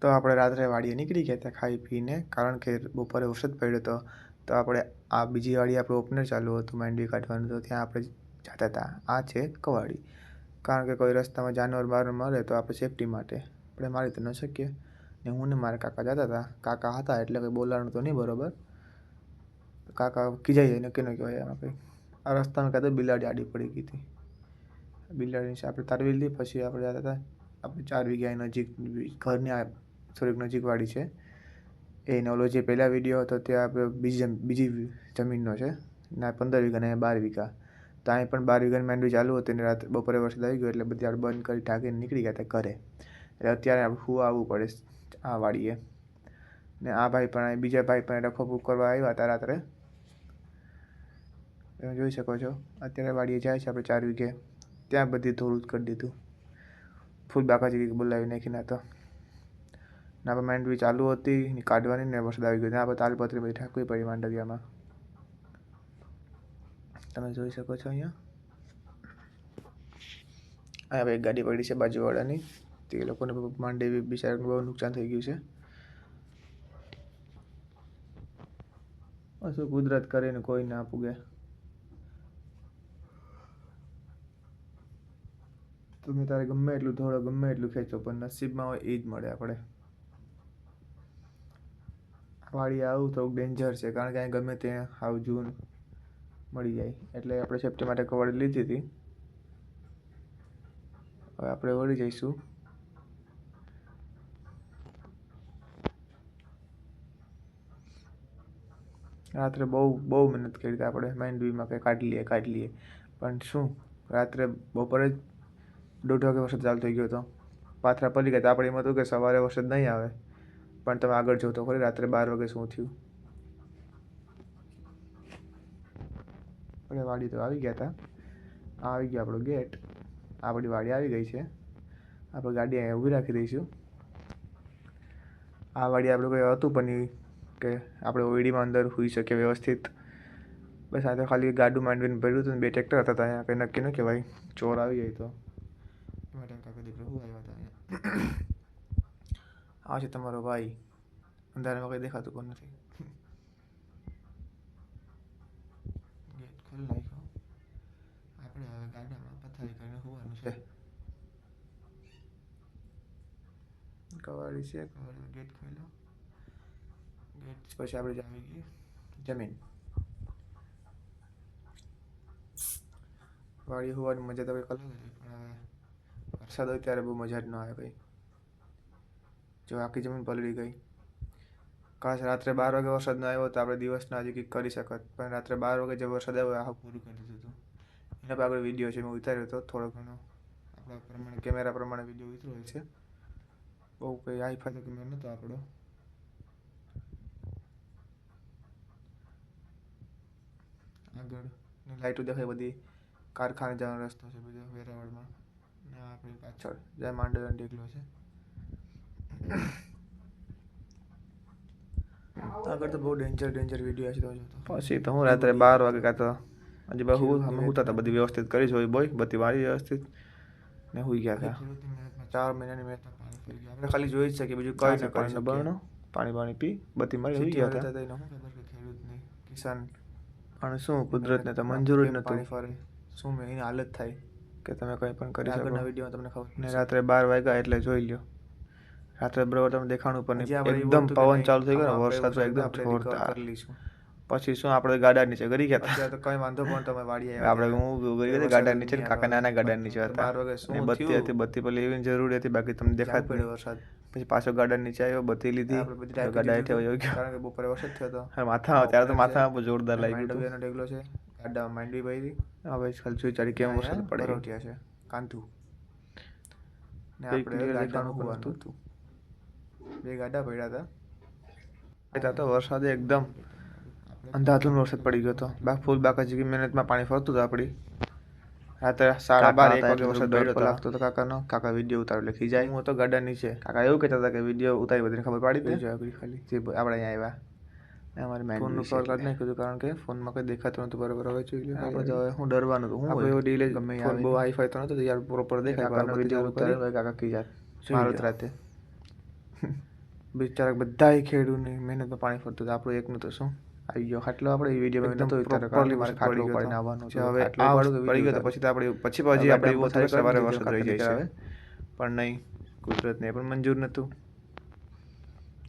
તો આપણે રાત્રે વાડીએ નીકળી ગયા ત્યાં ખાઈ પીને, કારણ કે બપોરે વરસાદ પડ્યો હતો તો આપણે આ બીજી વાડી આપણું ઓપનર ચાલુ હતું, માંડવી કાઢવાનું, તો ત્યાં આપણે જતા હતા. આ છે કવાડી. કારણ કે કોઈ રસ્તામાં જાનવર બાર મળે તો આપણે સેફટી માટે. આપણે મારી તો ન શકીએ. ને હું ને મારા કાકા જતા હતા. કાકા હતા એટલે કંઈ બોલાવાનું તો નહીં બરોબર. કાકા કીજાઈ જાય નક્કી ન કહેવાય એમાં કંઈ. આ રસ્તામાં કાં બિલાડી આડી પડી ગઈ હતી. બિલાડી આપણે તારવી લીધી, પછી આપણે જતા હતા. આપણે ચાર વીઘા નજીક ઘરની થોડીક નજીકવાળી છે. એ નવલો જે પહેલાં વીડિયો હતો, તે આપણે બીજી બીજી જમીનનો છે. ના, પંદર વીઘા ને બાર વીઘા. તો અહીં પણ બાર વીઘાની માંડવી ચાલુ હતી ને રાત, બપોરે વરસાદ આવી ગયો એટલે બધી આપણે બંધ કરી ઢાંકીને નીકળી ગયા હતા ઘરે. એટલે અત્યારે આપણે હું આવવું પડે આ વાડીએ. ને આ ભાઈ પણ બીજા ભાઈ પણ રખો બુક કરવા આવ્યા હતા રાત્રે. તમે જોઈ શકો છો, અત્યારે વાડીએ જાય છે આપણે ચાર વીઘે. ત્યાં બધી ધોળું કરી દીધું. ફૂલ બાકાજી બોલાવી નાખીને તો. ને આપણે માંડવી ચાલુ હતી કાઢવાની ને વરસાદ આવી ગયો. ત્યાં આપણે તાલપત્રી બધી ઠાકવી પડી માંડવિયામાં તમે જોઈ શકો છો અહીંયા. અહીંયા એક ગાડી પડી છે બાજુવાળાની. તે લોકોને માંડવી બિચારાને બહુ નુકસાન થઈ ગયું છે. શું કુદરત કરીને કોઈ ના પૂગે. તમે તારે ગમે એટલું ધોળો, ગમે એટલું ખેંચો, પણ નસીબમાં હોય એ જ મળે આપણે. વાડી આવું થોડુંક ડેન્જર છે, કારણ કે અહીં ગમે ત્યાં આવું જૂન મળી જાય. એટલે આપણે સેફટી માટે કવડ લીધી હતી. હવે આપણે વળી જઈશું. રાત્રે બહુ બહુ મહેનત કરી હતી આપણે. માંડવીમાં કંઈ કાઢી લઈએ કાઢી લઈએ. પણ શું, રાત્રે બપોરે જ દોઢ વાગે વરસાદ ચાલુ થઈ ગયો હતો. પાથરા પડી ગયા હતા આપણે એમ હતું કે સવારે વરસાદ નહીં આવે. પણ તમે આગળ જોતો ખરી રાત્રે બાર વાગે શું થયું? આપણે વાડી તો આવી ગયા હતા આ આવી ગયો આપણો ગેટ. આપણી વાડી આવી ગઈ છે. આપણે ગાડી અહીંયા ઊભી રાખી દઈશું. આ વાડી આપણે કંઈ હતું પણ કે આપણે ઓઈડીમાં અંદર હોઈ શકીએ વ્યવસ્થિત. બસ આ તો ખાલી ગાડું માંડવીને ભર્યું હતું બે ટ્રેક્ટર હતા ત્યાં. કંઈ નક્કી ન કહેવાય. ચોર આવી જાય તો. માટે કાકા દીકરો આવ્યા હતા અહીંયા. આ છે તમારો ભાઈ અંધારામાં કંઈ દેખાતું પણ નથી ગેટ ખોલી નાખ્યો આપણે હવે ગાડામાં પથારી કરીને હોવાનું છે કવાડી છે કવાડીનો ગેટ ખોલ્યો ગેટ પછી આપણે જાવી ગઈ જમીન વાળી હોવાની મજા તો કંઈક અલગ હતી પણ હવે વરસાદ હોય ત્યારે બહુ મજા જ ન આવે કંઈ જો આખી જમીન પલળી ગઈ. કાશ રાત્રે બાર વાગે વરસાદ ન આવ્યો તો આપણે દિવસના હજી કંઈક કરી શકત. પણ રાત્રે બાર વાગે જે વરસાદ આવ્યો આખું પૂરું કરી દીધું હતું એના પર આગળ વીડિયો છે, મેં ઉતાર્યો હતો થોડો ઘણો. આપણા પ્રમાણે, કેમેરા પ્રમાણે વીડિયો ઉતર્યો છે. બહુ કંઈ હાઈફાઈ તો કેમેરો નહોતો આપણો. આગળ લાઈટો દેખાય બધી. કારખાને જવાનો રસ્તો છે બધો વેરાવળમાં. ને આપણી પાછળ, જય માંડવ્યાનો ટેકલો છે. આગળ તો બહુ ડેન્જર ડેન્જર વીડિયો છે તો પછી તો હું રાત્રે બાર વાગે કાં તો હજી બહુ અમે હું હતા બધી વ્યવસ્થિત કરી જોઈ બોય બધી મારી વ્યવસ્થિત. ને હું ગયા હતા ચાર મહિનાની મહેનત આપણે ખાલી જોઈ જ શકીએ બીજું કઈ ન કરીને બરણો પાણી પાણી પી બધી મારી હોઈ ગયા હતા કિસાન. પણ શું કુદરતને તો મંજૂર જ નહોતું. ફરે. શું મેં એની હાલત થાય. કે તમે કંઈ પણ કરી શકો. વીડિયો તમને ખબર ને રાત્રે બાર વાગ્યા એટલે જોઈ લ્યો. રાત્રે બરાબર તમને દેખાણું પણ એકદમ પવન ચાલુ થઈ ગયો ને વરસાદ તો એકદમ જોરદાર. પછી શું આપણે ગાડા નીચે ગરી ગયા હતા? તો કઈ વાંધો પણ તમે વાડી આપણે હું ગરી હતી ગાડા નીચે કાકા નાના ગાડા નીચે હતા. બત્તી હતી બત્તી પેલી એવી જરૂરી હતી બાકી તમને દેખાત પડ્યો વરસાદ. પછી પાછો ગાડા નીચે આવ્યો બત્તી લીધી ગાડા હેઠે વયો ગયો. કારણ કે બપોરે વરસાદ થયો હતો હા માથા ત્યારે તો માથા પર જોરદાર લાગી ગયું એનો ઢેગલો છે. ગાડા માંડવી ભાઈ હવે ખાલી જોઈ ચાલી કેમ વરસાદ પડે. છે. કાંતુ ને આપણે હોવાનું હતું. બે ગાડા પડ્યા હતા ત્યાં તો વરસાદે એકદમ અંધાધૂન વરસાદ પડી ગયો હતો. બા ફૂલ બાકાજી મહેનતમાં પાણી ફરતું હતું આપણી રાત્રે સાડા બાર એક વાગે વરસાદ પડ્યો લાગતો હતો કાકાનો. કાકા વીડિયો ઉતારો એટલે ખીજાય હું તો ગાડા નીચે. કાકા એવું કહેતા હતા કે વીડિયો ઉતારી બધીને ખબર પાડી આગળ ખાલી. જે આપણે અહીંયા આવ્યા. અમારે ફોનનું કવર કાઢી નાખ્યું હતું કારણ કે ફોનમાં કંઈ દેખાતું નતું બરાબર. હવે જોઈ લો આપણે તો હું ડરવાનું હતું હું એવો ડીલે ગમે ફોન બહુ હાઈફાઈ તો નતો યાર પ્રોપર દેખાય કાકા વીડિયો ઉતારે કાકા ખીજાત મારો રાતે બિચારા બધાય ખેડૂતની મહેનતમાં પાણી ફરતું આપણું એકનું તો શું? આવી ગયો. ખાટલો આપણે એ વિડીયોમાં એકદમ નતો ઉતાર્યો properly મારે ખાટલો ઉપાડીને પાડીને આવવાનું આવવાનું હવે આ વાળું પડી ગયો તો પછી તો આપણે પછી પછી આપણે એવું થાય સવારે વરસાદ રહી જાય છે. પણ નહીં કુદરતને પણ મંજૂર નહોતું.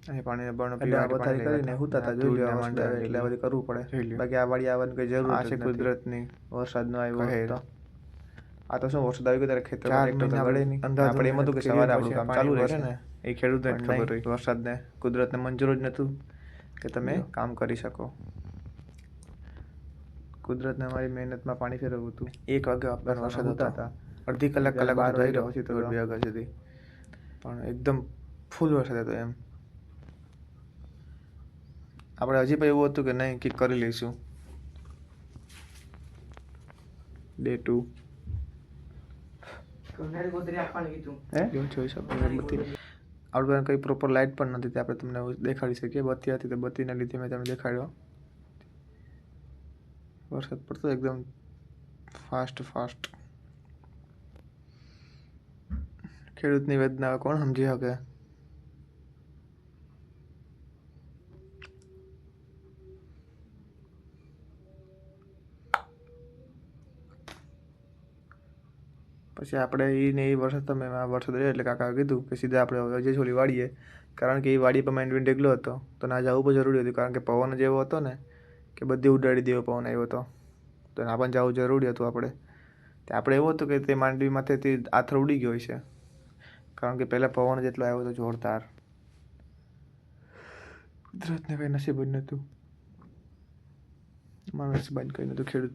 અને પાણી બળનો પીવા વધારે કરીને હુતા હતા. જોઈ લેવા માંડ્યા એટલે બધું કરવું પડે. બાકી આ વાળી આવવાની કોઈ જરૂર છે કુદરત કુદરતની વરસાદ નો આવ્યો હોય તો. આ તો શું વરસાદ આવી ગયો ત્યારે ખેતર ચાર મહિના વળે વળે નહીં નહીં. આપણે એમ હતું કે સવારે આપણું કામ ચાલુ રહેશે. ને. એ ખેડૂતને જ ખબર હોય. વરસાદને કુદરતને મંજૂર જ નહોતું કે તમે કામ કરી શકો. કુદરતને અમારી મહેનતમાં પાણી ફેરવવું હતું. એક વાગે આપણને વરસાદ હતા. હતા. અડધી કલાક કલાક બહાર રહી રહ્યો છે તો બે વાગ્યા સુધી. પણ એકદમ ફૂલ વરસાદ હતો એમ. આપણે હજી પણ એવું હતું કે નહીં કે કરી લઈશું. ડે ટુ જો જોઈ શકો કંઈ પ્રોપર લાઇટ પણ નથી, તે આપણે તમને દેખાડી શકીએ. બત્તી હતી તો બત્તીના લીધે મેં તમને દેખાડ્યો. વરસાદ પડતો એકદમ ફાસ્ટ ફાસ્ટ ખેડૂતની વેદના કોણ સમજી શકે? પછી આપણે એ ને એ વરસાદ તમે વરસાદ રહ્યો એટલે કાકા કીધું કે સીધા આપણે અજય છોલી વાળીએ કારણ કે એ વાડી પર માઇન્ડ ડેગલો હતો. તો ના જવું પણ જરૂરી હતું. કારણ કે પવન જ એવો હતો ને કે બધી ઉડાડી દેવો પવન આવ્યો હતો. તો ના પણ જવું જરૂરી હતું આપણે. તે આપણે એવું હતું કે તે માંડવીમાંથી આથર ઉડી ગયો છે. કારણ કે પહેલાં પવન જેટલો આવ્યો હતો જોરદાર. કુદરતને કંઈ નસીબ જ નહોતું. માણસ નસીબ કંઈ નહોતું. ખેડૂત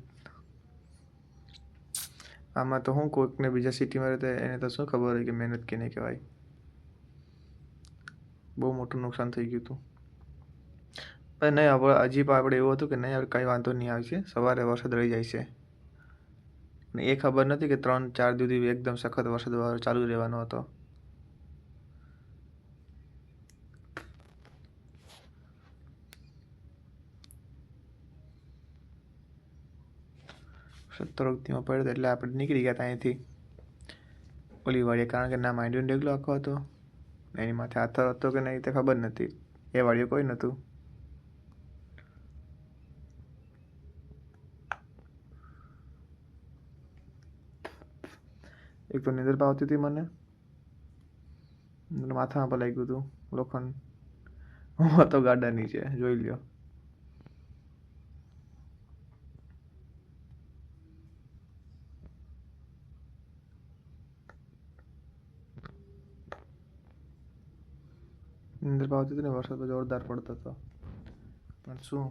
આમાં તો હું કોઈકને બીજા સિટીમાં રહેતા એને તો શું ખબર હોય કે મહેનત કેને કહેવાય. બહુ મોટું નુકસાન થઈ ગયું હતું. પણ નહીં આપણે પણ આપણે એવું હતું કે નહીં કંઈ વાંધો નહીં આવશે. સવારે વરસાદ રહી જાય છે. ને એ ખબર નથી કે ત્રણ ચાર દી એકદમ સખત વરસાદ ચાલુ રહેવાનો હતો. સત્તર વખતીમાં પડ્યો એટલે આપણે નીકળી ગયા ત્યાંથી ઓલી વાડીએ, કારણ કે ના માંડ્યો ડેગલો આખો હતો. એની માથે આથર હતો કે નહીં તે ખબર નથી. એ વાડીએ કોઈ નહોતું. એક તો નિંદર પાવતી હતી મને. માથામાં પલાઈ ગયું હતું લોખંડ. હું હતો ગાડા નીચે, જોઈ લ્યો. નિંદર આવતી હતી ને વરસાદ તો જોરદાર પડતો હતો. પણ શું?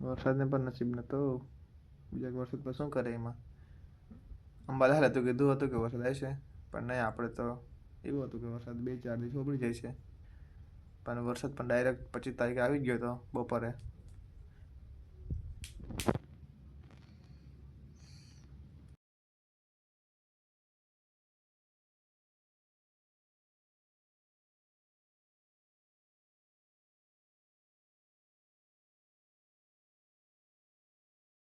વરસાદને પણ નસીબ નતો બીજા વરસાદ પર શું કરે એમાં? અંબાલાલ હતું કીધું હતું કે વરસાદ આવશે, પણ નહીં, આપણે તો એવું હતું કે વરસાદ બે ચાર દિવસ ઉપડી જાય છે. પણ વરસાદ પણ ડાયરેક્ટ પચીસ તારીખે આવી ગયો હતો, બપોરે.